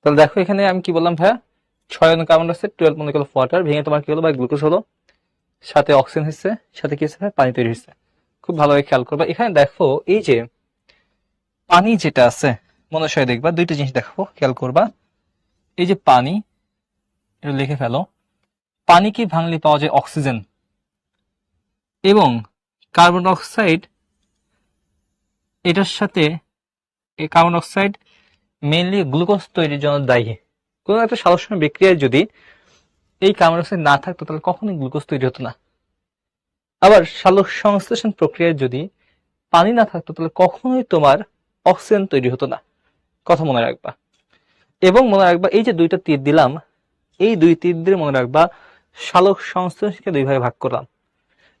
তাহলে দেখো এখানে আমি কি বললাম ভাইয়া? ছয় অনু carbon dioxide twelve molecule of water ভেঙে তোমার কি হলো বা গ্লুকোজ হলো। সাথে অক্সিজেন হচ্ছে সাথে কি হচ্ছে? পানি তৈরি হচ্ছে খুব ভালোভাবে খেয়াল করবা। এখানে দেখো, এই যে পানি যেটা আছে, মনে সয় দেখবা, দুইটা জিনিস দেখো খেয়াল করবা। এই যে পানি, এটা লিখে ফেলো। পানি কি ভাঙলে পাওয়া যায় অক্সিজেন এবং কার্বন ডাইঅক্সাইড এটার সাথে carbon dioxide mainly glucose তৈরির জন্য দায়ী। কোনো একটা সালসন বিক্রিয়ায় যদি এই কার্বন না থাকতো, তাহলে কখনোই গ্লুকোজ তৈরি হতো না। আবার সালোক সংশ্লেষণ প্রক্রিয়ায় যদি পানি না থাকতো, তাহলে কখনোই তোমার অক্সিজেন তৈরি হতো না। কথা মনে রাখবা। এবং মনে রাখবা, এই যে দুইটা তীর দিলাম, এই দুই তীর দিয়ে মনে রাখবা সালোক সংশ্লেষণকে দুই ভাগে ভাগ করলাম।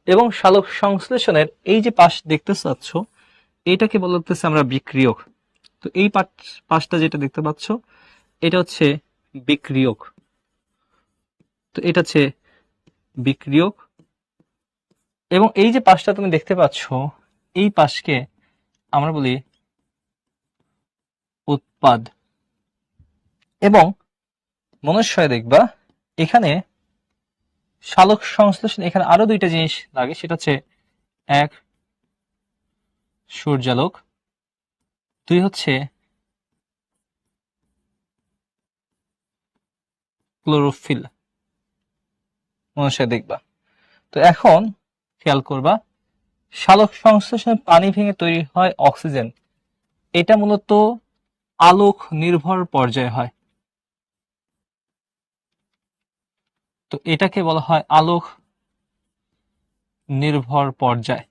এবং সালোক সংশ্লেষণের এই যে পাশ দেখতে পাচ্ছ এটাকে বলতেছে আমরা বিক্রিয়ক। তো এই পাশ- পাশটা যেটা দেখতে পাচ্ছ, এটা হচ্ছে বিক্রিয়ক। তো এটা হচ্ছে বিক্রিয়ক। এবং এই যে পাশটা তুমি দেখতে পাচ্ছ, এই পাশকে আমরা বলি উৎপাদ। এবং মনুষ্যয় দেখবা, এখানে সালোক সংশ্লেষণ, এখানে আরও দুইটা জিনিস লাগে, সেটা হচ্ছে এক, সূর্যালোক দুই হচ্ছে ক্লোরোফিল মনুষ্যয় দেখবা। তো এখন খেয়াল করবা সালোক সংশ্লেষণে পানি ভেঙে তৈরি হয় অক্সিজেন। এটা মূলত আলোক নির্ভর পর্যায়ে হয়। তো এটাকে বলা হয় আলোক নির্ভর পর্যায়।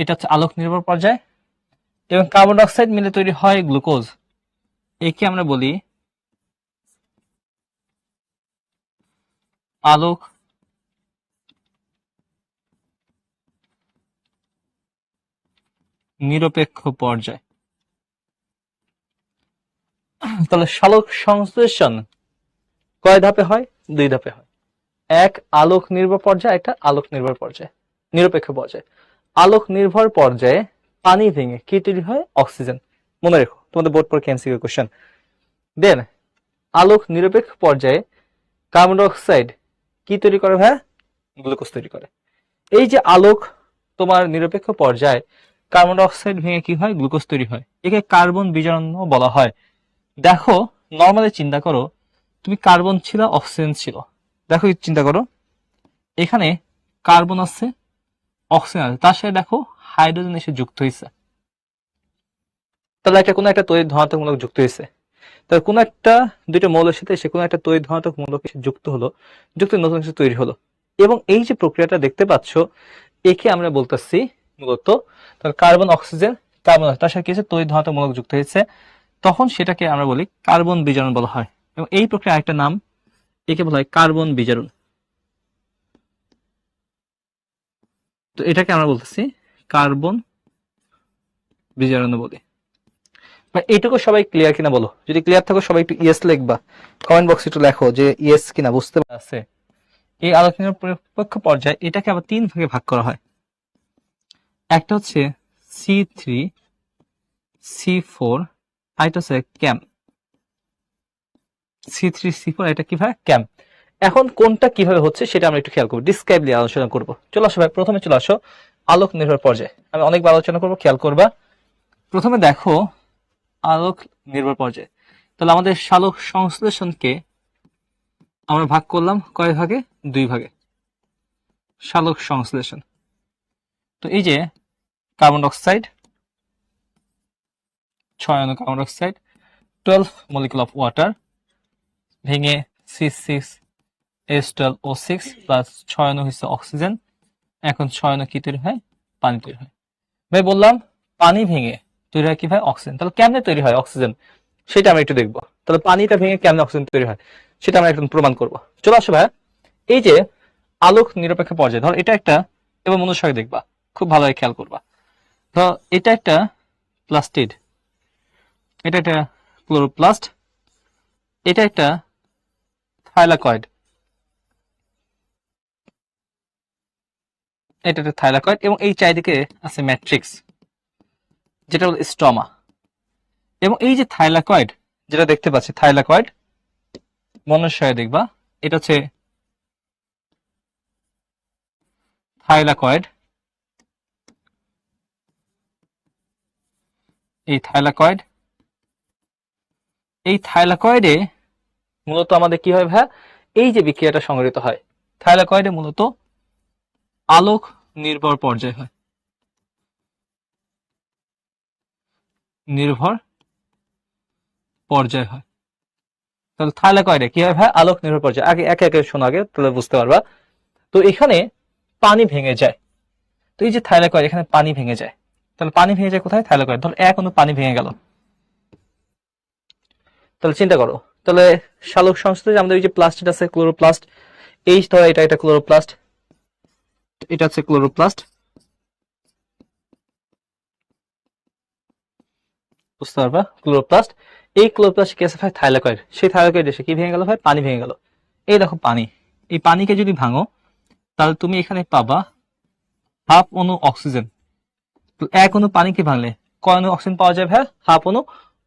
এটা হচ্ছে আলোক নির্ভর পর্যায় এবং কার্বন ডাই অক্সাইড মিলে তৈরি হয় গ্লুকোজ। একে আমরা বলি আলোক নিরপেক্ষ পর্যায়। তাহলে সালোক সংশ্লেষণ কয় ধাপে হয়? দুই ধাপে হয়। এক, আলোক নির্ভর পর্যায়ে, একটা আলোক নির্ভর পর্যায়, নিরপেক্ষ পর্যায়ে। আলোক নির্ভর পর্যায়ে পানি ভেঙে কি তৈরি হয়? অক্সিজেন। মনে রেখো, তোমাদের বোর্ড পরীক্ষা এমসিকিউ কোশ্চেন। দেন আলোক নিরপেক্ষ পর্যায়ে কার্বন ডাই অক্সাইড কি তৈরি করে ভাই গ্লুকোজ তৈরি করে। এই যে আলোক তোমার নিরপেক্ষ পর্যায়ে কার্বন ডাই অক্সাইড ভেঙে কি হয়? গ্লুকোজ তৈরি হয়। একে কার্বন বিজারণ বলা হয়। দেখো নর্মালি চিন্তা করো, তুমি কার্বন ছিল, অক্সিজেন ছিল। দেখো, চিন্তা করো। এখানে কার্বন আছে অক্সিজেন আছে। তার সাথে দেখো হাইড্রোজেন এসে যুক্ত হয়েছে। তাহলে একটা কোনো একটা তৈরি ধনাত্মকমূলক যুক্ত হয়েছে। তাহলে কোনো একটা দুইটা মৌলের সাথে এসে কোনো একটা তৈরি ধনাত্মক মূলক এসে যুক্ত হলো, যুক্ত নতুন কিছু তৈরি হলো। এবং এই যে প্রক্রিয়াটা দেখতে পাচ্ছ, একে আমরা বলতেছি মূলত তাহলে কার্বন অক্সিজেন কার্বন তার সাথে কি হচ্ছে তৈরি ধনাত্মক মূলক যুক্ত হয়েছে। তখন সেটাকে আমরা বলি কার্বন বিজারণ বলা হয়। এবং এই প্রক্রিয়া একটা নাম, একে বলা হয় কার্বন বিজারণ। তো এটাকে আমরা বলতেছি কার্বন বিজারণ বলি বা এইটুকু সবাই ক্লিয়ার কিনা বলো? যদি ক্লিয়ার থাকো সবাই একটু ইয়েস লিখবা। কমেন্ট বক্সে একটু লেখো যে ইয়েস কিনা বুঝতে আছে। এই আলোচনার পরিপক্ষ পর্যায়ে এটাকে আবার তিন ভাগে ভাগ করা হয়। একটা হচ্ছে সি থ্রি সি ফোর আরেকটা হচ্ছে CAM C three C four এটা কীভাবে ক্যাম এখন কোনটা কীভাবে হচ্ছে সেটা আমরা একটু খেয়াল করব ডিসক্রাইবলি আলোচনা করব। চলো আসো ভাই, প্রথমে চলে আসো আলোক নির্ভর পর্যায়ে। আমি অনেকবার আলোচনা করব, খেয়াল করবা। প্রথমে দেখো আলোক নির্ভর পর্যায়ে। তাহলে আমাদের সালোক সংশ্লেষণকে আমরা ভাগ করলাম কয় ভাগে? দুই ভাগে। সালোক সংশ্লেষণ। তো এই যে কার্বন ডাইঅক্সাইড, ছয় অণু carbon dioxide twelve molecule of water ভেঙে C six S twelve O six plus হচ্ছে অক্সিজেন এখন ছয় অণু কি তৈরি হয়? পানি তৈরি হয়। ভাই, বললাম পানি ভেঙে তৈরি হয় কি ভাই অক্সিজেন তাহলে কেমনে তৈরি হয় অক্সিজেন সেটা আমরা একটু দেখব। তাহলে পানিটা ভেঙে কেমনে অক্সিজেন তৈরি হয়? সেটা আমরা একটু প্রমাণ করব। চলো আসো ভাই। এই যে আলোক নিরপেক্ষ পর্যায়ে, ধর এটা একটা, এবং মনুষ্যকে দেখবা। খুব ভালোভাবে খেয়াল করবা। ধর এটা একটা প্লাস্টিড, এটা একটা ক্লোরোপ্লাস্ট, এটা একটা থাইলাকয়েড এটা একটা থাইলাকয়েড এবং এই চারিদিকে আছে ম্যাট্রিক্স, যেটা হলো স্টমা এবং এই যে থাইলাকয়েড, যেটা দেখতে পাচ্ছি, থাইলাকয়েড মনুষ্যয় দেখবা, এটা হচ্ছে থাইলাকয়েড। এই থাইলাকয়েড, এই থাইলাকয়েডে মূলত আমাদের কি হয় ভাইয়া? এই যে বিক্রিয়াটা সংঘটিত হয়, থাইলাকয়েডে মূলত আলোক নির্ভর পর্যায় হয়। নির্ভর পর্যায় হয়। তাহলে থাইলাকয়েডে কি হয় ভাই? আলোক নির্ভর পর্যায়। আগে, একে একে শোনো আগে, তাহলে বুঝতে পারবা। তো এখানে পানি ভেঙে যায়। তো এই যে থাইলাকয়েড এখানে পানি ভেঙে যায়। তাহলে পানি ভেঙে যায় কোথায়? থাইলাকয়েড ধর এক অনু পানি ভেঙে গেল। তাহলে চিন্তা করো। তাহলে শালক সংস্থা আমাদের এই যে প্লাস্টিক আছে, ক্লোরোপ্লাস্ট, এই ধরো এটা এটা ক্লোরোপ্লাস্ট এটা হচ্ছে ক্লোরোপ্লাস্ট। বুঝতে পারবা? ক্লোরোপ্লাস্ট। এই ক্লোরোপ্লাস্ট কি আছে ভাই? থাইলাকয়েড। সেই থাইলাকয়েড এসে কি ভেঙে গেল ভাই? পানি ভেঙে গেল। এই দেখো পানি। এই পানিকে যদি ভাঙো, তাহলে তুমি এখানে পাবা হাফ অনু অক্সিজেন। তো এক অনু পানিকে ভাঙলে? কয় অনু অক্সিজেন পাওয়া যায় ভাই? হাফ অনু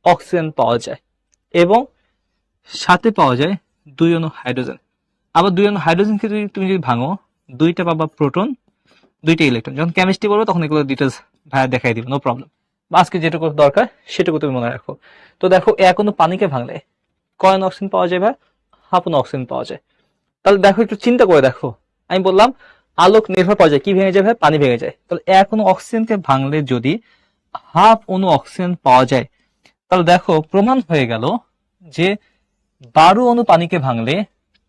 অক্সিজেন পাওয়া যায়। এবং সাথে পাওয়া যায় দুই অনু হাইড্রোজেন। আবার দুই অনু হাইড্রোজেনকে যদি তুমি যদি ভাঙো দুইটা পাবা প্রোটন দুইটা ইলেকট্রন যখন কেমিস্ট্রি পড়বে তখন এগুলো ডিটেলস ভাইয়া দেখাই দিব নো প্রবলেম আজকে যেটুকু দরকার সেটুকু তুমি মনে রাখো। তো দেখো এক অনু পানিকে ভাঙলে কয়েন অক্সিজেন পাওয়া যায় ভাই হাফ অনু অক্সিজেন পাওয়া যায়। তাহলে দেখো, একটু চিন্তা করে দেখো। আমি বললাম, আলোক নির্ভর পাওয়া যায়, কি ভেঙে যায় ভাই? পানি ভেঙে যায়। তাহলে এক অনু অক্সিজেনকে ভাঙলে যদি হাফ অনু অক্সিজেন পাওয়া যায়, তাহলে দেখো, প্রমাণ হয়ে গেল যে বারো অনু পানিকে ভাঙলে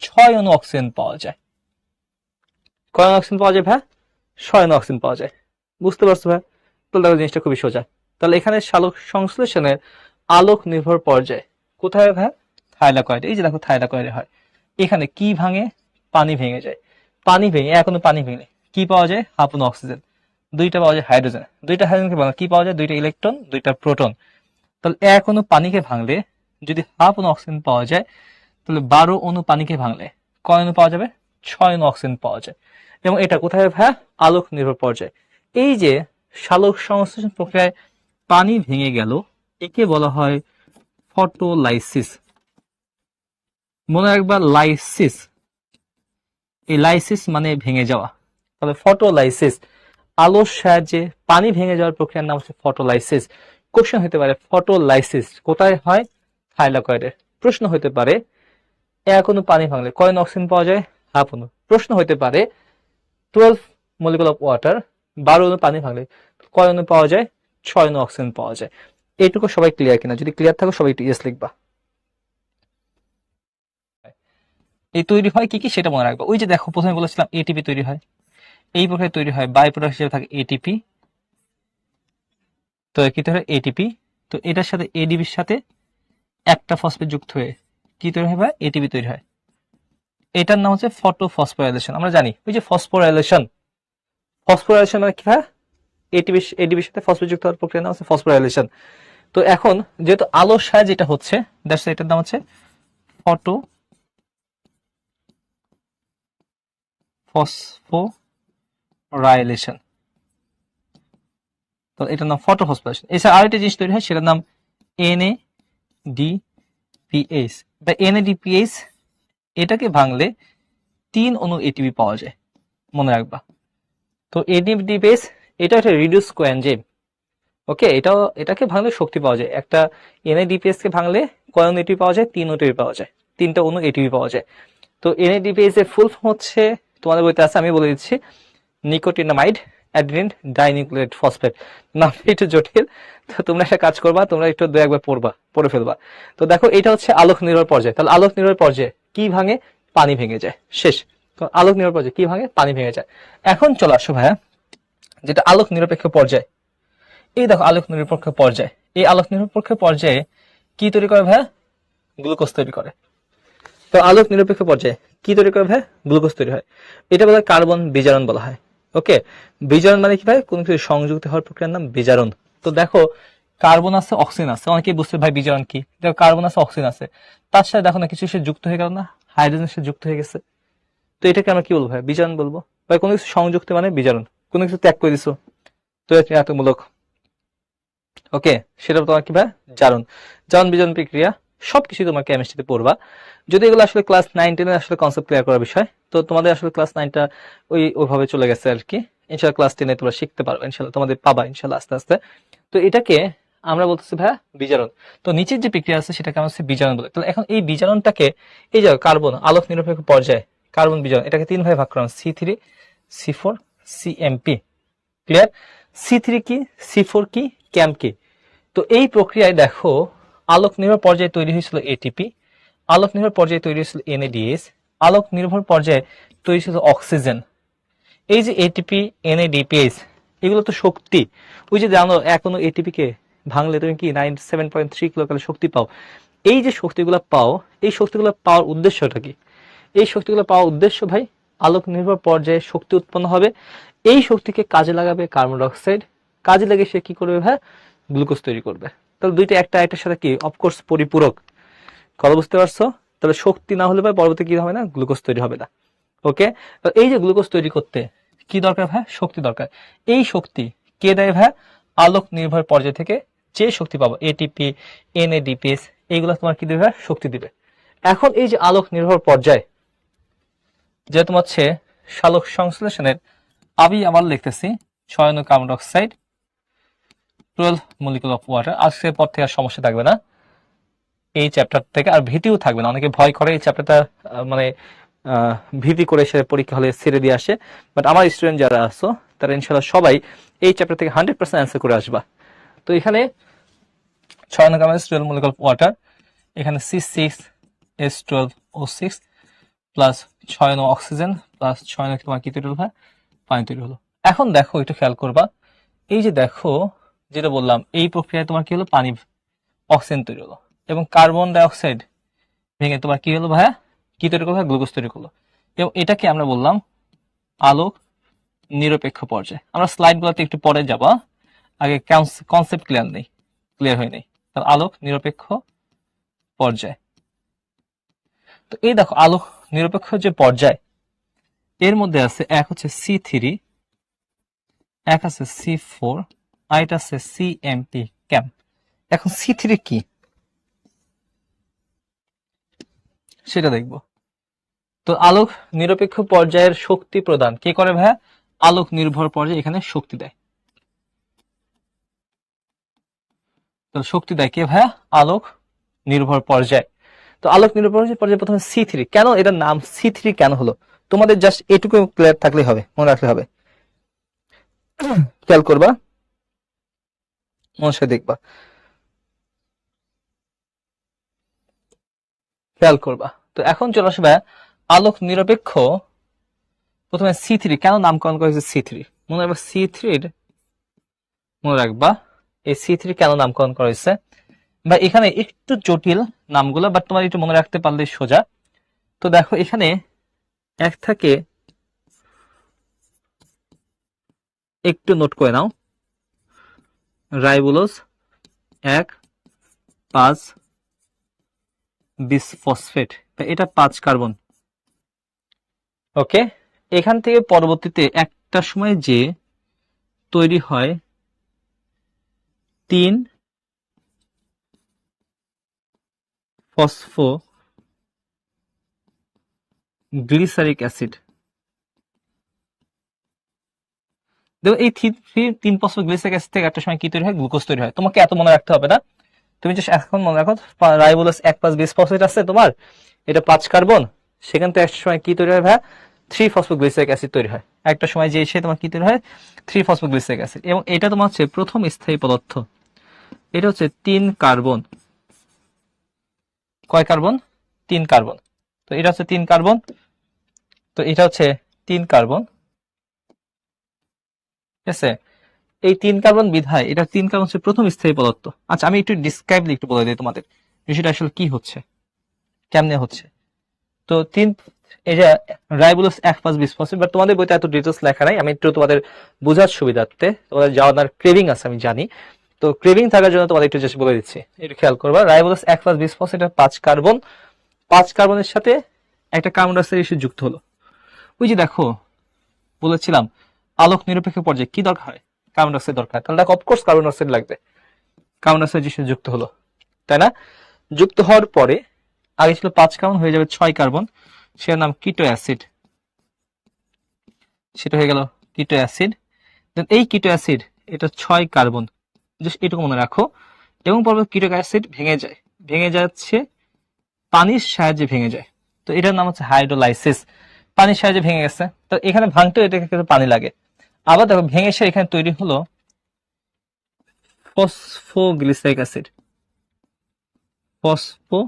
ছয় অনু অক্সিজেন পাওয়া যায়। কয় অক্সিজেন পাওয়া যায় ভাই? ছয় অনু অক্সিজেন পাওয়া যায়। বুঝতে পারছ ভাই? তাহলে দেখো জিনিসটা খুবই সোজা। তাহলে এখানে শালক সংশ্লেষণের আলোক নির্ভর পর্যায়। কোথায় ভাই? থাইলাকয়েড। এই যে দেখো থাইলাকয়েডে হয়। এখানে কি ভাঙে? পানি ভেঙে যায়। পানি ভেঙে, এখনও পানি ভেঙে কি পাওয়া যায়? হাফ অনু অক্সিজেন দুইটা পাওয়া যায় হাইড্রোজেন দুইটা হাইড্রোজেনকে ভাঙলে কি পাওয়া যায়? দুইটা ইলেকট্রন দুইটা প্রোটন তাহলে এক অনু পানিকে ভাঙলে, যদি হাফ অনু অক্সিজেন পাওয়া যায়, তাহলে বারো অনু পানিকে ভাঙলে কয় অনু পাওয়া যাবে? ছয় অনু অক্সিজেন পাওয়া যায়। এবং এটা কোথায় ভাই আলোক নির্ভর পর্যায়ে। এই যে সালোক সংশ্লেষণ প্রক্রিয়ায় পানি ভেঙে গেল, একে বলা হয় ফটোলাইসিস। মনে রাখবা, লাইসিস। এই লাইসিস মানে ভেঙে যাওয়া। তাহলে ফটোলাইসিস। আলোর সাহায্যে পানি ভেঙে যাওয়ার প্রক্রিয়ার নাম হচ্ছে ফটোলাইসিস। কোশ্চেন হতে পারে, ফটোলাইসিস কোথায় হয়? থাইলাকয়েডে। প্রশ্ন হতে পারে এক অনু পানি ভাঙলে কয় অনু অক্সিজেন পাওয়া যায়? হাফ অনু প্রশ্ন হতে পারে টুয়েলভ মলিকুল অফ ওয়াটার বারো অনু পানি ভাঙলে কয় অনু পাওয়া যায়? ছয় অনু অক্সিজেন পাওয়া যায়। এইটুকু সবাই ক্লিয়ার কিনা? যদি ক্লিয়ার থাকো সবাই ইয়েস লিখবা। এই তৈরি হয় কি কি সেটা মনে রাখবা। ওই যে দেখো, প্রথমে বলেছিলাম এটিপি তৈরি হয়। এই প্রক্রিয়া তৈরি হয় বাই প্রোডাক্ট হিসেবে থাকে এটিপি তো কি তৈরি হয়? এটিপি তো এটার সাথে এডিবির সাথে একটা ফসফেট যুক্ত হয়ে কি তৈরি হয় বা এটিপি তৈরি হয়। এটার নাম হচ্ছে ফটো ফসফোরাইলেশন আমরা জানি, ওই যে ফসফোরাইলেশন। ফসফোরাইলেশন মানে কি হয় এটিপি এডিবির সাথে ফসফেট যুক্ত হওয়ার প্রক্রিয়ার নাম হচ্ছে ফসফোরাইলেশন। তো এখন যেহেতু আলোর সাহায্যে যেটা হচ্ছে দ্যাটস এটার নাম হচ্ছে ফটো ফসফোরাইলেশন। তো এটার নাম ফটো ফটোফসফোরাইলেশন। এছাড়া আরেকটা জিনিস তৈরি হয়, সেটার নাম এনএ ডিপিএস বা এনএডিপিএস এটাকে ভাঙলে তিন অনু এটিপি পাওয়া যায়। মনে রাখবা। তো এনএডিপিএস এটা একটা রিডিউস কোএনজেম ওকে এটাও, এটাকে ভাঙলে শক্তি পাওয়া যায়। একটা এনএডিপিএস কে ভাঙলে কয়ন এটিপি পাওয়া যায়? তিন এটিপি পাওয়া যায়। তিনটা অনু এটিপি পাওয়া যায়। তো এনএডিপিএস এর ফুল ফর্ম হচ্ছে, তোমাদের বইতে আছে, আমি বলে দিচ্ছি নিকোটিনামাইড অ্যাড্রিন ডাইনিউক্লিয়েট ফসফেট নাম একটু জটিল। তো তোমরা একটা কাজ করবা, তোমরা একটু দু একবার পড়বা, পড়ে ফেলবা। তো দেখো, এটা হচ্ছে আলোক নির্ভর পর্যায়ে। তাহলে আলোক নির্ভর পর্যায়ে কি ভাঙে? পানি ভেঙে যায়। শেষ। আলোক পর্যায়ে কি ভাঙে? পানি ভেঙে যায়। এখন চলে আসো ভাইয়া, যেটা আলোক নিরপেক্ষ পর্যায়। এই দেখো আলোক নিরপেক্ষ পর্যায়। এই আলোক নিরপেক্ষ পর্যায়ে কি তৈরি করে ভাইয়া? গ্লুকোজ তৈরি করে। তো আলোক নিরপেক্ষ পর্যায়ে কি তৈরি করে ভাই গ্লুকোজ তৈরি হয়। এটা বলা কার্বন বিজারণ বলা হয়। ওকে? বিজারণ মানে কি ভাই কোন কিছু সংযুক্ত হওয়ার প্রক্রিয়ার নাম বিজারণ। তো দেখো কার্বন আছে, অক্সিজেন আছে। অনেকেই বুঝতে ভাই বিজারণ কি। দেখো, কার্বন আছে, অক্সিজেন আছে। তার সাথে দেখো না, কিছু সে যুক্ত হয়ে গেল না, হাইড্রোজেন সাথে যুক্ত হয়ে গেছে। তো এটাকে আমরা কি বলব ভাই? বিজারণ বলব। ভাই, কোনো কিছু সংযুক্ত মানে বিজারণ কোনো কিছু ত্যাগ করে দিছো। তো এতমূলক ওকে, সেটা তোমার কি ভাই? জারণ। জারণ বিজারণ প্রক্রিয়া, সবকিছু তোমার কেমিস্ট্রিতে পড়বা। যদি এগুলো আসলে ক্লাস নাইন টেনে আসলে কনসেপ্ট ক্লিয়ার করার বিষয়, তো তোমাদের আসলে ক্লাস নাইনটা ওই ওইভাবে চলে গেছে আর কি। ইনশাল্লাহ ক্লাস টেনে তোমরা শিখতে পারবে ইনশাল্লাহ তোমাদের পাবা ইনশাল্লাহ আস্তে আস্তে। তো এটাকে আমরা বলতেছি, ভাইয়া, বিজারণ। তো নিচের যে প্রক্রিয়া আছে, সেটাকে আমরা বিজারণ বলে। তাহলে এখন এই বিজারণটাকে, এই যে কার্বন, আলোক নিরপেক্ষ পর্যায়ে কার্বন বিজারণ, এটাকে তিন ভাগে ভাগ করা C three C four CMP clear C three কি সি ফোর কি ক্যাম কি? তো এই প্রক্রিয়ায় দেখো, আলোক নির্ভর পর্যায়ে তৈরি হয়েছিল এটিপি আলোক নির্ভর পর্যায়ে তৈরি হয়েছিল এনএডিএস আলোক নির্ভর পর্যায়ে তৈরি হয়েছিল অক্সিজেন। এই যে এটিপি এনএডিপিএস এগুলো তো শক্তি। ওই যে জানো এখনও এটিপি কে ভাঙলে তুমি কি nine seven point three kilocal শক্তি পাও? এই যে শক্তিগুলো পাও, এই শক্তিগুলো পাওয়ার উদ্দেশ্যটা কি? এই শক্তিগুলো পাওয়ার উদ্দেশ্য ভাই আলোক নির্ভর পর্যায়ে শক্তি উৎপন্ন হবে। এই শক্তিকে কাজে লাগাবে কার্বন ডাইঅক্সাইড কাজে লাগে সে কি করবে ভাই? গ্লুকোজ তৈরি করবে। তাহলে দুইটা, একটা একটার সাথে কি? অফকোর্স পরিপূরক। কথা বুঝতে পারছ? তাহলে শক্তি না হলে ভাই পরবর্তী কি হবে না? গ্লুকোজ তৈরি হবে না। ওকে এই যে গ্লুকোজ তৈরি করতে কি দরকার ভাই? শক্তি দরকার। এই শক্তি কে দেয় ভাই? আলোক নির্ভর পর্যায় থেকে যে শক্তি পাবো এটিপি এনএডিপিএস এইগুলো তোমার কি দেবে? শক্তি দিবে। এখন এই যে আলোক নির্ভর পর্যায় যে তোমার হচ্ছে সালোক সংশ্লেষণের আমি আবার লিখতেছি ছয় নং carbon dioxide twelve molecule of water আজকের পর থেকে আর সমস্যা থাকবে না। এই চ্যাপ্টার থেকে আর ভীতিও থাকবে না। অনেকে ভয় করে এই চ্যাপ্টারটা মানে ভীতি করে সে পরীক্ষা হলে ছেড়ে দিয়ে আসে। বাট আমার স্টুডেন্ট যারা আছো, তারা ইনশাল্লাহ সবাই এই চ্যাপ্টার থেকে হান্ড্রেড পার্সেন্ট অ্যান্সার করে আসবা। তো এখানে ছয় নং carbon twelve molecule of water এখানে C six S twelve O six plus ছয় নং অক্সিজেন প্লাস ছয় নং তোমার কি তৈরি হলো পানি তৈরি হলো। এখন দেখো, একটু খেয়াল করবা। এই যে দেখো, যেটা বললাম, এই প্রক্রিয়ায় তোমার কি হলো? পানি অক্সিজেন তৈরি হলো। এবং কার্বন ডাইঅক্সাইড ভেঙে তোমার কি হলো ভাইয়া? কি তৈরি করল? গ্লুকোজ তৈরি করল। এবং এটাকে আমরা বললাম আলোক নিরপেক্ষ পর্যায়ে। আমরা স্লাইড গুলোতে একটু পরে যাবা, আগে কনসেপ্ট ক্লিয়ার নেই ক্লিয়ার হয় নেই আলোক নিরপেক্ষ পর্যায়। তো এই দেখো, আলোক নিরপেক্ষ যে পর্যায়, এর মধ্যে আছে এক হচ্ছে সি থ্রি এক আছে সি ফোর আর এটা আছে সি এমপি ক্যাম্প এখন সি থ্রি কি? সেটা দেখব। তো আলোক নিরপেক্ষ পর্যায়ের শক্তি প্রদান কে করে ভাইয়া? আলোক নির্ভর পর্যায়ে এখানে শক্তি দেয়। তো শক্তি দেয় কে ভাইয়া? আলোক নির্ভর পর্যায়। তো আলোক নির্ভর পর্যায়ে প্রথমে সি থ্রি কেন? এটার নাম সি থ্রি কেন হলো? তোমাদের জাস্ট এটুকু ক্লিয়ার থাকলেই হবে, মনে রাখলে হবে। খেয়াল করবা। মনে দেখবা। খেয়াল করবা। তো এখন চলে আসবে আলোক নিরপেক্ষ। প্রথমে সি থ্রি কেন নামকরণ করেছে সি থ্রি মনে রাখবা সি থ্রির মনে রাখবা। এই সি থ্রি কেন নামকরণ করা হয়েছে? বা এখানে একটু জটিল নামগুলো বাট তোমার একটু মনে রাখতে পারলে সোজা। তো দেখো, এখানে এক থাকে, একটু নোট করে নাও। রাইবুলোজ এক, পাঁচ বিসফসফেট এটা পাঁচ কার্বন। ওকে? এখান থেকে পরবর্তীতে একটা সময় যে তৈরি হয় তিন, ফসফো, গ্লিসারিক অ্যাসিড। দেখো, এই থি- থি- তিন ফসফো, গ্লিসারিক অ্যাসিড থেকে একটা সময় কি তৈরি হয়? গ্লুকোজ তৈরি হয়। তোমাকে এত মনে রাখতে হবে না। তুমি জাস্ট এখন মনে রাখো রাইবোলাস এক পাঁচ বিশ ফসফেট আছে তোমার, এটা পাঁচ কার্বন। সেখান থেকে একটা সময় কি তৈরি হয় ভাই থ্রি ফসফোগ্লিসারিক অ্যাসিড তৈরি হয়। একটা সময় যে এসে তোমার কি তৈরি হয়? Three phosphoglyceric acid. এবং এটা তোমার হচ্ছে প্রথম স্থায়ী পদার্থ। এটা হচ্ছে তিন কার্বন। কয় কার্বন? তিন কার্বন। তো এটা হচ্ছে তিন কার্বন। তো এটা হচ্ছে তিন কার্বন। ঠিক আছে? এই তিন কার্বন বিধায় এটা তিন কার্বন হচ্ছে প্রথম স্থায়ী পদার্থ। আচ্ছা আমি একটু ডিসক্রাইবলি একটু বলে দিই তোমাদের। বিষয়টা আসলে কি হচ্ছে? কেমনে হচ্ছে? তো তিন যে রাইবুলোস এক পাঁচ বিশ পার্সেন্ট বাট তোমাদের বইতে এত ডিটেলস লেখা নাই, আমি একটু তোমাদের বোঝার সুবিধার্থে তোমাদের যাওয়ার ক্রেভিং আছে, আমি জানি। তো ক্রেভিং থাকার জন্য তোমাদের একটু জাস্ট বলে দিচ্ছি। একটু খেয়াল করবা। রাইবোলাস এক প্লাস বিশ পার্সেন্ট পাঁচ কার্বন পাঁচ কার্বনের সাথে একটা কার্বন ডাইঅক্সাইড এসে যুক্ত হলো। ওই যে দেখো, বলেছিলাম, আলোক নিরপেক্ষ পর্যায়ে কি দরকার হয়? কার্বন ডাইঅক্সাইড দরকার। তাহলে দেখো অফকোর্স কার্বন ডাইঅক্সাইড লাগবে। কার্বন ডাইঅক্সাইড সাথে যুক্ত হলো। তাই না? যুক্ত হওয়ার পরে, আগে ছিল পাঁচ কার্বন হয়ে যাবে ছয় কার্বন সেটার নাম কিটো অ্যাসিড সেটা হয়ে গেল কিটো অ্যাসিড এই কিটো অ্যাসিড এটা ছয় কার্বন জাস্ট এটুকু মনে রাখো। এবং পরবর্তী কিটো অ্যাসিড ভেঙে যায়। ভেঙে যাচ্ছে, পানির সাহায্যে ভেঙে যায়। তো এটার নাম হচ্ছে হাইড্রোলাইসিস। পানির সাহায্যে ভেঙে গেছে। তো এখানে ভাঙতে এটাকে কিন্তু পানি লাগে। আবার দেখো, ভেঙে এসে এখানে তৈরি হলো ফসফোগ্লিসাইক অ্যাসিড। ফসফো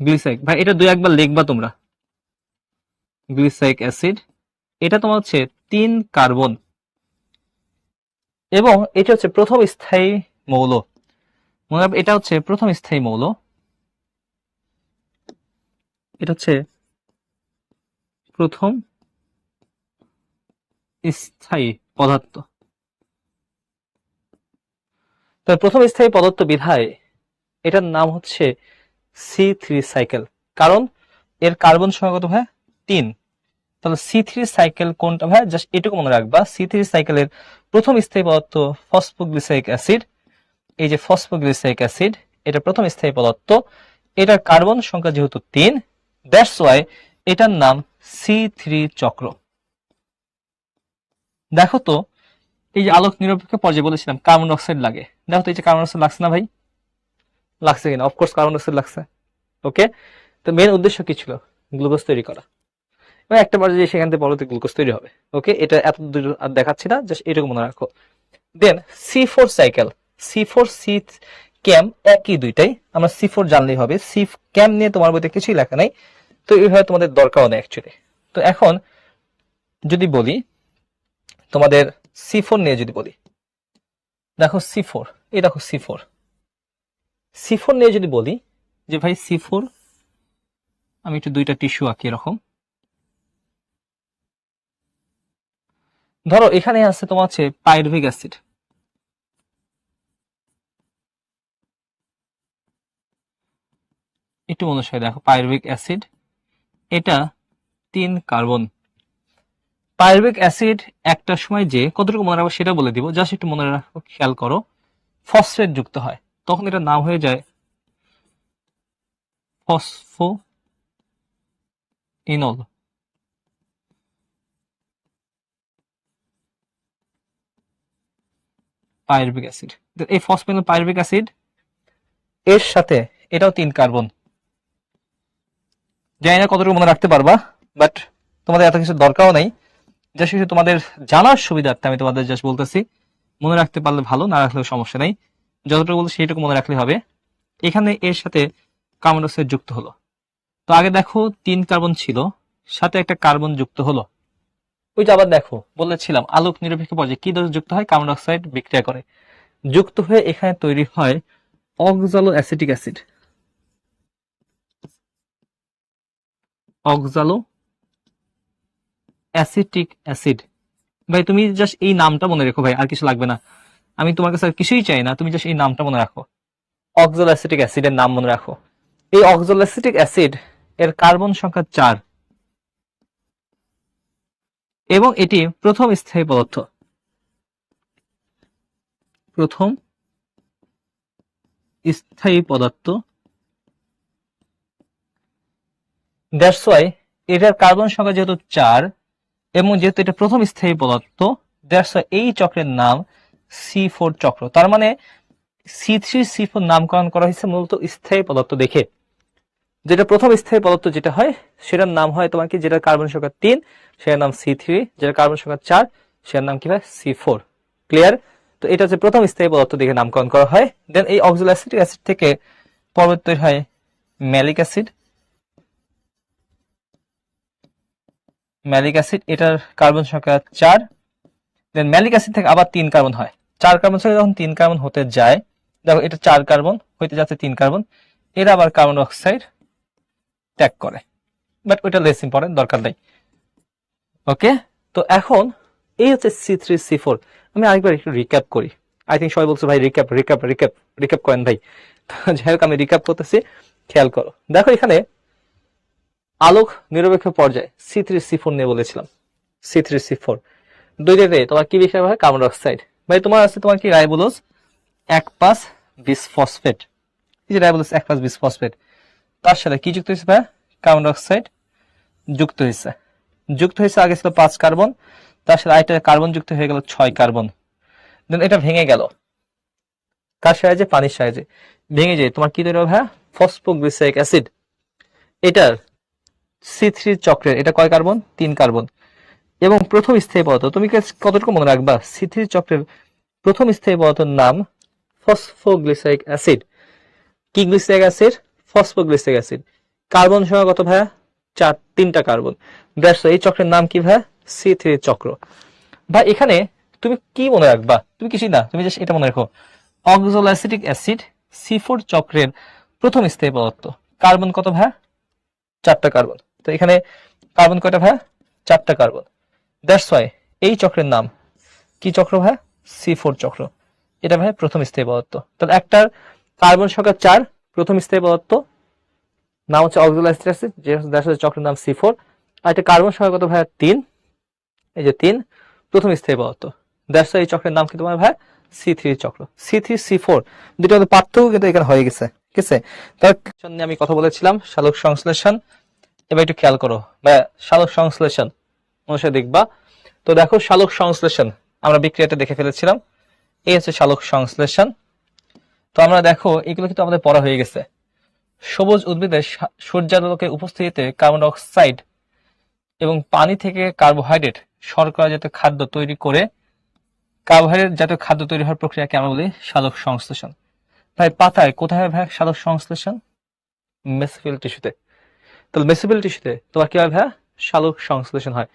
গ্লিসাইক ভাই, এটা দুই একবার লিখবা তোমরা। গ্লিসাইক অ্যাসিড। এটা তোমার হচ্ছে তিন কার্বন। এবং এটা হচ্ছে প্রথম স্থায়ী মৌল। মনে এটা হচ্ছে প্রথম স্থায়ী মৌল। এটা হচ্ছে প্রথম স্থায়ী পদার্থ। তার প্রথম স্থায়ী পদার্থ বিধায় এটার নাম হচ্ছে সি থ্রি সাইকেল। কারণ এর কার্বন সংখ্যা কত ভাই তিন। তাহলে সি থ্রি সাইকেল কোনটা? ভাই জাস্ট এটুকু মনে রাখবা সি থ্রি সাইকেলের প্রথম স্থায়ী পদার্থ ফসফোগ্লিসাইক অ্যাসিড এই যে ফসফোগ্লিসাইক অ্যাসিড এটা প্রথম স্থায়ী পদার্থ। এটার কার্বন সংখ্যা যেহেতু তিন দ্যাটস ওয়াই এটার নাম সি থ্রি চক্র। দেখো তো, এই যে আলোক নিরপেক্ষ পর্যায়ে বলেছিলাম কার্বন ডাইঅক্সাইড লাগে। দেখো তো এই যে কার্বন ডাইঅক্সাইড লাগছে না ভাই? লাগছে কিনা? অফকোর্স কার্বন ডাইঅক্সাইড লাগছে। ওকে তো মেন উদ্দেশ্য কি ছিল? গ্লুকোজ তৈরি করা। এবং একটা পর্যায়ে সেখান থেকে পরবর্তী গ্লুকোজ তৈরি হবে ওকে এটা এত দূর আর দেখাচ্ছি না জাস্ট এটুকু মনে রাখো। Then C four cycle C four C CAM একই দুইটাই, আমরা সি ফোর জানলেই হবে। সি ক্যাম নিয়ে তোমার বইতে কিছুই লেখা নাই, তো এইভাবে তোমাদের দরকারও নেই অ্যাকচুয়ালি তো এখন, যদি বলি, তোমাদের সি ফোর নিয়ে যদি বলি, দেখো সি ফোর এই দেখো সি ফোর সি ফোর নিয়ে যদি বলি, যে ভাই সি ফোর আমি একটু দুইটা টিস্যু আঁকি এরকম। ধরো, এখানে আছে তোমার হচ্ছে পাইরুভিক অ্যাসিড। একটু অনুসারে দেখো, পাইরুভিক অ্যাসিড, এটা তিন কার্বন। পাইরুভিক অ্যাসিড একটা সময় যে, কতটুকু মনে রাখব সেটা বলে দিব। জাস্ট একটু মনে রাখো, খেয়াল করো, ফসফেট যুক্ত হয়। তখন এটা নাম হয়ে যায় ফসফো ইনল পাইরুভিক অ্যাসিড। এই ফসফেনল পাইরুভিক অ্যাসিড, এর সাথে এটাও তিন কার্বন। জানি না কতটুকু মনে রাখতে পারবা বাট তোমাদের এত কিছু দরকারও নেই। জাস্ট কিছু তোমাদের জানার সুবিধার্থে আমি তোমাদের জাস্ট বলতেছি। মনে রাখতে পারলে ভালো, না রাখলেও সমস্যা নেই। যতটুকু বলতে সেইটুকু মনে রাখলে হবে। এখানে এর সাথে কার্বন ডাইঅক্সাইড যুক্ত হলো। তো আগে দেখো তিন কার্বন ছিল, সাথে একটা কার্বন যুক্ত হলো। ওই যে আবার দেখো। বলেছিলাম আলোক নিরপেক্ষ পর্যায়ে কি দোষ যুক্ত হয়? কার্বন ডাইঅক্সাইড বিক্রিয়া করে। যুক্ত হয়ে এখানে তৈরি হয় oxaloacetic acid oxaloacetic acid ভাই তুমি জাস্ট এই নামটা মনে রেখো ভাই আর কিছু লাগবে না। আমি তোমার কাছে কিছুই চাই না তুমি জাস্ট এই নামটা মনে রাখো। অক্সালো অ্যাসিটিক অ্যাসিডের নাম মনে রাখো। এই অক্সালো অ্যাসিটিক অ্যাসিড এর কার্বন সংখ্যা চার। এবং এটি প্রথম স্থায়ী পদার্থ। প্রথম স্থায়ী পদার্থ। দ্যাটস ওয়াই এটার কার্বন সংখ্যা যেহেতু চার, এবং যেহেতু এটা প্রথম স্থায়ী পদার্থ দ্যাটস ওয়াই এই চক্রের নাম সি ফোর চক্র। তার মানে সি থ্রি সি ফোর নামকরণ করা হয়েছে মূলত স্থায়ী পদার্থ দেখে। যেটা প্রথম স্থায়ী পদার্থ যেটা হয়, সেটার নাম হয় তোমার কি? যেটা কার্বন সংখ্যা তিন, সেটার নাম সি থ্রি যেটা কার্বন সংখ্যা চার, সেটার নাম কি হয় সি ফোর ক্লিয়ার তো এটা হচ্ছে প্রথম স্থায়ী পদার্থ দেখে নামকরণ করা হয়। দেন এই অক্সিল অ্যাসিটিক অ্যাসিড থেকে পরবর্তী হয় ম্যালিক অ্যাসিড ম্যালিক অ্যাসিড এটার কার্বন সংখ্যা চার। দেন ম্যালিক অ্যাসিড থেকে আবার তিন কার্বন হয়। চার কার্বন থেকে যখন তিন কার্বন হতে যায়, দেখো এটা চার কার্বন হইতে যাচ্ছে তিন কার্বন এরা আবার কার্বন অক্সাইড ত্যাগ করে। বাট ওইটা লেস ইম্পর্টেন্ট দরকার নেই। ওকে তো এখন, এই হচ্ছে সি থ্রি সি ফোর আমি আরেকবার একটু রিক্যাপ করি। আই থিঙ্ক সবাই বলছো, ভাই রিক্যাপ রিক্যাপ রিক্যাপ রিক্যাপ করেন ভাই। যাই হোক, আমি রিক্যাপ করতেছি। খেয়াল করো। দেখো এখানে আলোক নিরপেক্ষ পর্যায়ে সি থ্রি সি ফোর নিয়ে বলেছিলাম। সি থ্রি সি ফোর দুইটাতে তোমার কি বিষয় হয় কার্বন ডাইঅক্সাইড। ভাই, তোমার আছে তোমার কি? রাইবোলোজ এক পাঁচ বিসফসফেট। এই যে রাইবোজ এক পাঁচ বিসফসফেট। তার সাথে কি যুক্ত হয়েছে ভাই? কার্বন ডাইঅক্সাইড যুক্ত হয়েছে। যুক্ত হয়েছে আগে ছিল পাঁচ কার্বন, তার সাথে আরেকটা কার্বন যুক্ত হয়ে গেল ছয় কার্বন। দেন এটা ভেঙে গেল। কার সাহায্যে, পানির সাহায্যে। ভেঙে যায়। তোমার কি তৈরি হবে ভাইয়া ফসফোগ্লিসাইক অ্যাসিড। এটার সি থ্রি চক্রের, এটা কয় কার্বন? তিন কার্বন। এবং প্রথম স্থায়ী পদার্থ, তুমি কতটুকু মনে রাখবা? সি থ্রি চক্রের প্রথম স্থায়ী পদার্থের নাম ফসফোগ্লিসাইক অ্যাসিড। কি glyceric acid? Phosphoglyceric acid. Carbon সংখ্যা কত ভাইয়া? চার, তিনটা কার্বন। দ্যাটস এই চক্রের নাম কি ভাইয়া? সি থ্রি চক্র। ভাই, এখানে তুমি কি মনে রাখবা? তুমি কিছুই না, তুমি জাস্ট এটা মনে রাখো। অক্সোলাসিটিক অ্যাসিড সি ফোর চক্রের প্রথম স্থায়ী পদার্থ। কার্বন কত ভাইয়া? চারটা কার্বন। তো এখানে কার্বন কয়টা ভাইয়া? চারটা কার্বন। দ্যাটস ওয়াই এই চক্রের নাম কি চক্র ভাইয়া? সি ফোর চক্র। এটা ভাই প্রথম স্থায়ী পদার্থ। তাহলে একটার কার্বন সংখ্যা চার প্রথম স্থায়ী পদার্থ, নাম হচ্ছে অক্সোলাসিটিক অ্যাসিড, যে দ্যাটস ওয়াই চক্রের নাম সি ফোর আর একটা কার্বন সংখ্যা কত ভাইয়া তিন, এই যে তিন, প্রথম স্থায়ী পদার্থ। দ্যাটস এই চক্রের নাম কি তোমার ভাই সি থ্রি চক্র। সি থ্রি সি ফোর দুটো পার্থক্য কিন্তু এখানে হয়ে গেছে, ঠিক আছে? তার আমি কথা বলেছিলাম সালোক সংশ্লেষণ, এবার একটু খেয়াল করো বা সালোক সংশ্লেষণ, অনুসারে দেখবা। তো দেখো সালোক সংশ্লেষণ, আমরা বিক্রিয়াটা দেখে ফেলেছিলাম। এই হচ্ছে সালোক সংশ্লেষণ। তো আমরা দেখো, এগুলো কিন্তু আমাদের পড়া হয়ে গেছে। সবুজ উদ্ভিদের সা- সূর্যালোকে উপস্থিতিতে কার্বন ডাই অক্সাইড এবং পানি থেকে কার্বোহাইড্রেট শর্করা জাতীয় খাদ্য তৈরি করে কার্বোহাইড্রেট জাতীয় খাদ্য তৈরি হওয়ার প্রক্রিয়াকে আমরা বলি সালোক সংশ্লেষণ। তাই পাতায় কোথায় ভাই সালোক সংশ্লেষণ? মেসোফিল টিস্যুতে। তাহলে মেসিফিল টিস্যুতে তোমার কি হয় ভাইয়া? সালোক সংশ্লেষণ হয়।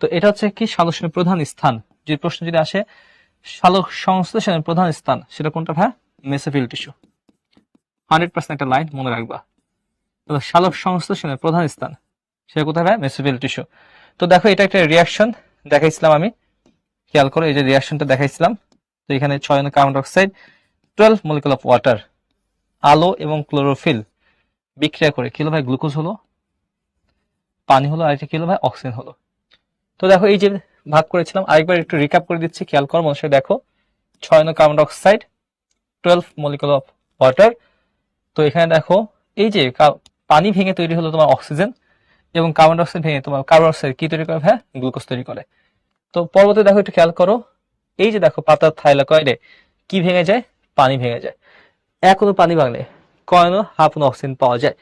তো এটা হচ্ছে কি সালোকসনের প্রধান স্থান? যে প্রশ্ন যদি আসে, সালোক সংশ্লেষণের প্রধান স্থান, সেটা কোনটা ভাইয়া? Mesophyll tissue. হান্ড্রেড পার্সেন্ট একটা লাইন মনে রাখবা। তো সালোক সংশ্লেষণের প্রধান স্থান সেটা কোথায় হয় মেসোফিল টিস্যু। তো দেখো, এটা একটা রিয়াকশন দেখাইছিলাম আমি। খেয়াল করো, এই যে রিয়াকশনটা দেখাইছিলাম। তো এখানে ছয় carbon dioxide twelve molecule of water আলো এবং ক্লোরোফিল বিক্রিয়া করে কিলো ভাই? গ্লুকোজ হলো, পানি হলো, আর কিলো ভাই? অক্সিজেন হলো। তো দেখো, এই যে ভাগ করেছিলাম, আরেকবার একটু রিকাপ করে দিচ্ছি। খেয়াল কর মানুষের দেখো, ছয় carbon dioxide twelve molecule of water তো এখানে দেখো, এই যে পানি ভেঙে তৈরি হলো তোমার অক্সিজেন এবং কার্বন ডাইঅক্সাইড ভেঙে তোমার কার্বন ডাইঅক্সাইড কি তৈরি করে? ভাই গ্লুকোজ তৈরি করে। তো পরবর্তী দেখো একটু খেয়াল করো, এই যে দেখো পাতার থাইলাকয়েডে কি ভেঙে যায়? পানি ভেঙে যায়। এক অনু পানি ভাঙলে কয় অনু হাফ অনু অক্সিজেন পাওয়া যায়।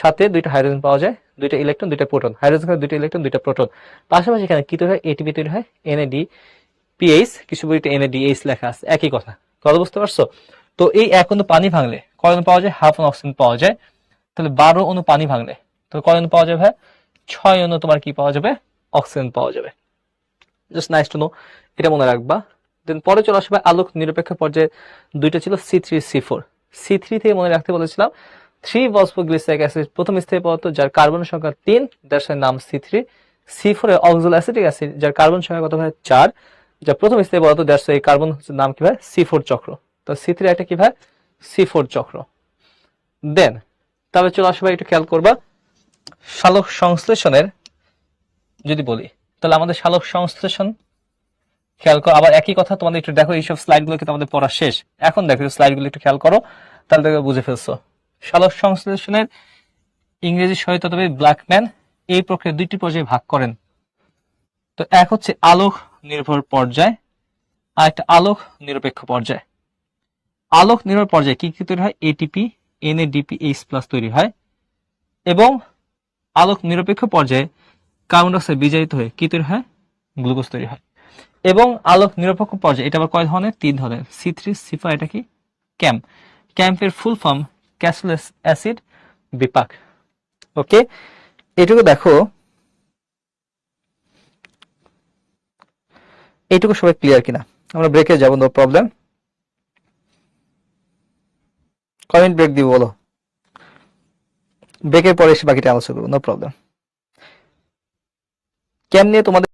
সাথে দুইটা হাইড্রোজেন পাওয়া যায়, দুইটা ইলেকট্রন দুইটা প্রোটন হাইড্রোজেন দুইটা ইলেকট্রন দুইটা প্রোটন পাশাপাশি এখানে কি তৈরি হয়? এটিপি তৈরি হয় এনএডি পিএইচ কিছু বইতে এনএডিএইচ লেখা আছে। একই কথা। কথা বুঝতে পারছ? তো এই এক অনু পানি ভাঙলে কয় অনু পাওয়া যায়? হাফ অনু অক্সিজেন পাওয়া যায়। তাহলে বারো অনু পানি ভাঙলে, তো কয় অনু পাওয়া যাবে? ছয় অনু তোমার কি পাওয়া যাবে? অক্সিজেন পাওয়া যাবে। জাস্ট নাইস টু নো এটা মনে রাখবা। দেন পরে চলে আসবে আলোক নিরপেক্ষ পর্যায়ে, দুইটা ছিল C three C four C three থেকে মনে রাখতে বলেছিলাম থ্রি ফসফোগ্লিসাইক অ্যাসিড প্রথম স্থায়ী পদার্থ যার কার্বন সংখ্যা তিন সাথে নাম সি থ্রি সি ফোর এ অক্সোলাসিটিক অ্যাসিড যার কার্বন সংখ্যা কত হয়? চার। যার প্রথম স্থায়ী পদার্থ যার এই কার্বন নাম কি ভাই সি ফোর চক্র। তো সি থ্রি একটা কি ভাই? সি ফোর চক্র। দেন তবে চলে আসবে একটু খেয়াল করবা। সালোক সংশ্লেষণের, যদি বলি, তাহলে আমাদের সালোক সংশ্লেষণ, খেয়াল করো, আবার একই কথা তোমাদের একটু দেখো, এইসব স্লাইডগুলো কিন্তু আমাদের পড়া শেষ? এখন দেখো স্লাইডগুলো একটু খেয়াল করো, তাহলে দেখবে বুঝে ফেলছো। সালোক সংশ্লেষণের ইংরেজি সহায়তা তবে ব্ল্যাকম্যান, এই প্রক্রিয়া দুইটি পর্যায়ে ভাগ করেন। তো এক হচ্ছে আলোক নির্ভর পর্যায়, আর একটা আলোক নিরপেক্ষ পর্যায়। আলোক নির্ভর পর্যায়ে কি কি তৈরি হয়? এটিপি এনএডিপি এইচ প্লাস তৈরি হয়। এবং আলোক নিরপেক্ষ পর্যায়ে কার্বন ডাইঅক্সাইড বিজারিত হয়ে কি তৈরি হয়? গ্লুকোজ তৈরি হয়। এবং আলোক নিরপেক্ষ পর্যায়ে এটা আবার কয় ধরনের? তিন ধরনের। সি থ্রি সি ফোর এটা কি? ক্যাম্প ক্যাম্পের ফুল ফর্ম ক্যাসলেস অ্যাসিড বিপাক। ওকে এটুকু দেখো। এইটুকু সবাই ক্লিয়ার কিনা? আমরা ব্রেকে যাব নো প্রবলেম কমেন্ট ব্রেক দিব, বলো। ব্রেকের পরে এসে বাকিটা আলোচনা করব নো প্রবলেম ক্যাম নিয়ে তোমাদের